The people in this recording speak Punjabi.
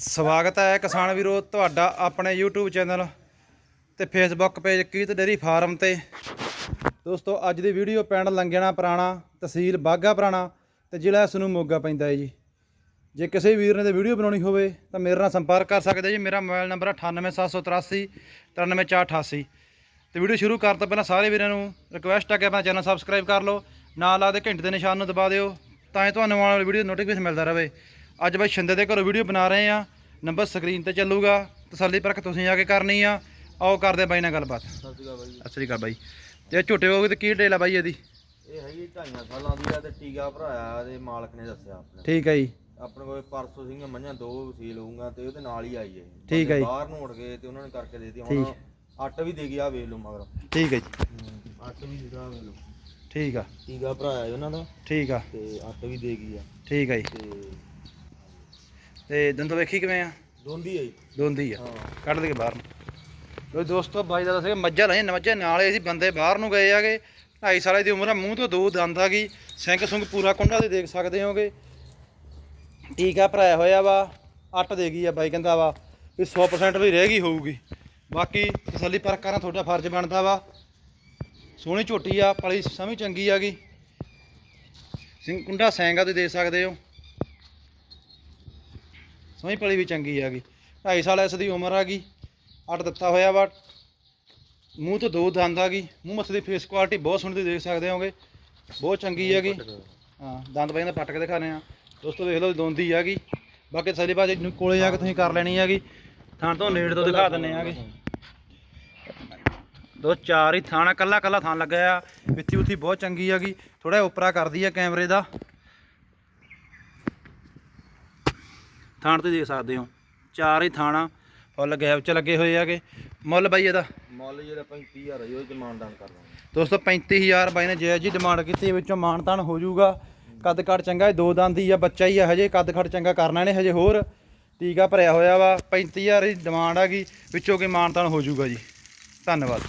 ਸਵਾਗਤ ਹੈ ਕਿਸਾਨ ਵੀਰੋ, ਤੁਹਾਡਾ ਆਪਣੇ YouTube ਚੈਨਲ ਤੇ Facebook ਪੇਜ ਕੀਤ ਡੇਰੀ ਫਾਰਮ ਤੇ। ਦੋਸਤੋ, ਅੱਜ ਦੀ ਵੀਡੀਓ ਪਿੰਡ ਲੰਗਿਆਣਾ ਪੁਰਾਣਾ ਤਹਿਸੀਲ ਬਾਗਾ ਪੁਰਾਣਾ ਤੇ ਜ਼ਿਲ੍ਹਾ ਇਸ ਨੂੰ ਮੋਗਾ ਪੈਂਦਾ ਹੈ ਜੀ। ਜੇ ਕਿਸੇ ਵੀਰ ਨੇ ਤੇ ਵੀਡੀਓ ਬਣਾਉਣੀ ਹੋਵੇ ਤਾਂ ਮੇਰੇ ਨਾਲ ਸੰਪਰਕ ਕਰ ਸਕਦੇ ਜੀ। ਮੇਰਾ ਮੋਬਾਈਲ ਨੰਬਰ 98783 93488 ਤੇ ਵੀਡੀਓ ਸ਼ੁਰੂ ਕਰਨ ਤੋਂ ਪਹਿਲਾਂ ਸਾਰੇ ਵੀਰਾਂ ਨੂੰ ਰਿਕੁਐਸਟ ਹੈ ਕਿ ਆਪਣਾ ਚੈਨਲ ਸਬਸਕ੍ਰਾਈਬ ਕਰ ਲਓ। ਨਾਲ ਆ ਦੇ ਘੰਟੇ ਦੇ ਨਿਸ਼ਾਨ ਨੂੰ ਦਬਾ ਦਿਓ ਤਾਂ ਹੀ ਤੁਹਾਨੂੰ ਆਉਣ ਵਾਲੀ ਵੀਡੀਓ ਨੋਟੀਫਿਕੇਸ਼ਨ ਮਿਲਦਾ ਰਹੇ। ਅੱਜ ਬਾਈ ਛਿੰਦੇ ਦੇ ਘਰੋਂ ਵੀਡੀਓ ਬਣਾ ਰਹੇ ਆ। ਨੰਬਰ ਸਕਰੀਨ ਤੇ ਚੱਲੂਗਾ। ਤਸੱਲੀ ਪਰਖ ਤੁਸੀਂ ਆ ਕੇ ਕਰਨੀ ਆ। ਆਓ ਕਰਦੇ ਬਾਈ ਨਾਲ ਗੱਲਬਾਤ। ਸਤਿ ਸ਼੍ਰੀ ਅਕਾਲ ਬਾਈ। ਸਤਿ ਸ੍ਰੀ ਅਕਾਲ ਬਾਈ ਤੇ ਝੋਟੇ ਹੋਗੇ ਤੇ ਕੀ ਡੇਲ ਆ ਬਾਈ ਇਹਦੀ? ਇਹ ਹੈਗੀ ਢਾਈਆਂ ਸਾਲਾਂ ਦੀ ਆ ਤੇ ਟੀਕਾ ਭਰਾਇਆ ਤੇ ਮਾਲਕ ਨੇ ਦੱਸਿਆ ਆਪਣੇ। ਠੀਕ ਹੈ ਜੀ। ਆਪਣੇ ਕੋਲ ਪਰਸੋਂ ਸਿੰਘ ਮਈਆਂ ਦੋ ਸੀਲ ਹੋਊਗਾ ਤੇ ਉਹਦੇ ਨਾਲ ਹੀ ਆਈ ਹੈ। ਠੀਕ ਹੈ ਜੀ। ਬਾਹਰ ਨੂੰ ਉੜ ਗਏ ਤੇ ਉਹਨਾਂ ਨੇ ਕਰਕੇ ਦੇ ਦਿੱਤੀ। ਹੁਣ ਅੱਟ ਵੀ ਦੇ ਗਿਆ ਵੇਖ ਲਓ ਮਗਰ। ਠੀਕ ਹੈ ਜੀ। ਅੱਟ ਵੀ ਜਿਹੜਾ ਵੇਖ ਲਓ। ਠੀਕ ਆ। ਟੀਕਾ ਭਰਾਇਆ ਉਹਨਾਂ ਦਾ। ਠੀਕ ਆ। ਤੇ ਅੱਟ ਵੀ ਦੇ ਗਈ ਆ। ਠੀਕ ਆ ਜੀ। ਤੇ ਤੇ ਦੰਦੋ ਵੇਖੀ ਕਿਵੇਂ ਆ? ਦੋਂਦੀ ਆਈ ਦੋਂਦੀ ਆ। ਹਾਂ। ਕੱਢ ਦੇ ਕੇ ਬਾਹਰ ਨੂੰ। ਲੋ ਦੋਸਤੋ ਬਾਈ ਦਾ ਦੱਸਿਆ ਮੱਝਾਂ ਲਈ ਮੱਝਾਂ ਨਾਲ ਹੀ ਅਸੀਂ ਬੰਦੇ ਬਾਹਰ ਨੂੰ ਗਏ ਆਗੇ। 2.5 ਸਾਲਾਂ ਦੀ ਉਮਰ ਆ ਮੂੰਹ ਤੋਂ ਦੋ ਦੰਦ ਆ ਗਈ। ਸਿੰਘ ਸੁੰਗ ਪੂਰਾ ਕੁੰਡਾ ਦੇ ਦੇਖ ਸਕਦੇ ਹੋਗੇ। ਟੀਕਾ ਭਰਾਇਆ ਹੋਇਆ ਵਾ ਅੱਟ ਦੇ ਗਈ ਆ ਬਾਈ ਕਹਿੰਦਾ ਵਾ ਵੀ 100% ਵੀ ਰਹਿ ਗਈ ਹੋਊਗੀ। ਬਾਕੀ ਤਸੱਲੀ ਪਰਖ ਕਰਨਾ ਤੁਹਾਡਾ ਫਰਜ਼ ਬਣਦਾ ਵਾ। ਸੋਹਣੀ ਝੋਟੀ ਆ ਪਲੀ ਸਮੀ ਚੰਗੀ ਆ ਗਈ। ਸਿੰਘ ਕੁੰਡਾ ਸੈਂਗਾ ਤੁਸੀਂ ਦੇਖ ਸਕਦੇ ਹੋ। ਸਮੀ ਪਲੀ ਵੀ ਚੰਗੀ ਆ ਗਈ। 2.5 ਸਾਲ ਇਸ ਦੀ ਉਮਰ ਆ ਗਈ ਅੱਟ ਦਿੱਤਾ ਹੋਇਆ ਵਾ। ਮੂੰਹ ਤੋਂ ਦੋ ਦੰਦ ਆ ਗਈ, ਮੂੰਹ ਮੱਥੇ ਦੀ ਫੇਸ ਕੁਆਲਿਟੀ ਬਹੁਤ ਸੋਹਣੀ ਤੁਸੀਂ ਦੇਖ ਸਕਦੇ ਹੋਗੇ। ਬਹੁਤ ਚੰਗੀ ਹੈਗੀ ਹਾਂ, ਦੰਦ ਬਾਈ ਨੇ ਪੱਟ ਕੇ ਦਿਖਾਣੇ ਆ ਦੋਸਤੋ ਦੇਖ ਲਓ ਦੋਂਦੀ ਹੈਗੀ ਬਾਕੀ ਸਾਰੀ ਬਾਜੀ ਨੂੰ ਕੋਲੇ ਜਾ ਕੇ ਤੁਸੀਂ ਕਰ ਲੈਣੀ ਹੈਗੀ ਥਾਂ ਤੋਂ ਨੇੜੇ ਤੋਂ ਦਿਖਾ ਦਿੰਨੇ ਆਗੇ ਦੋ ਚਾਰ ਹੀ ਥਾਣਾ ਕੱਲਾ ਕੱਲਾ ਥਾਂ ਲੱਗਿਆ ਆ। ਵਿੱਥੀ ਉੱਥੀ ਬਹੁਤ ਚੰਗੀ ਹੈਗੀ ਥੋੜਾ ਉਪਰਾ ਕਰਦੀ ਆ ਕੈਮਰੇ ਦਾ। ਥਾਣ ਤੁਸੀਂ ਦੇਖ ਸਕਦੇ ਹੋ। ਚਾਰ ਹੀ ਥਾਣਾ ਫੁੱਲ ਗੈਪ ਚ ਲੱਗੇ ਹੋਏ ਹੈਗੇ। ਮੁੱਲ ਬਾਈ ਇਹਦਾ? ਮੁੱਲ ਜਿਹੜਾ 35000 ਹੈ ਉਹ ਚ ਮਾਨਦਾਨ ਕਰ ਦਾਂਗੇ ਦੋਸਤੋ 35000 ਬਾਈ ਨੇ ਜਾਇਜ਼ ਜੀ ਡਿਮਾਂਡ ਕੀਤੀ ਵਿੱਚੋਂ ਮਾਨਤਾਨ ਹੋ ਜਾਊਗਾ। ਕੱਦ ਕੱਟ ਚੰਗਾ ਹੈ ਦੋ ਦੰਦ ਹੀ ਆ ਬੱਚਾ ਹੀ ਆ ਹਜੇ। ਕੱਦ ਕੱਟ ਚੰਗਾ ਕਰਨਾ ਨੇ ਹਜੇ ਹੋਰ। ਟੀਕਾ ਭਰਿਆ ਹੋਇਆ ਵਾ 35000 ਦੀ ਡਿਮਾਂਡ ਆ ਗਈ। ਵਿੱਚੋਂ ਕੀ ਮਾਨਤਾਨ ਹੋ ਜਾਊਗਾ ਜੀ। ਧੰਨਵਾਦ।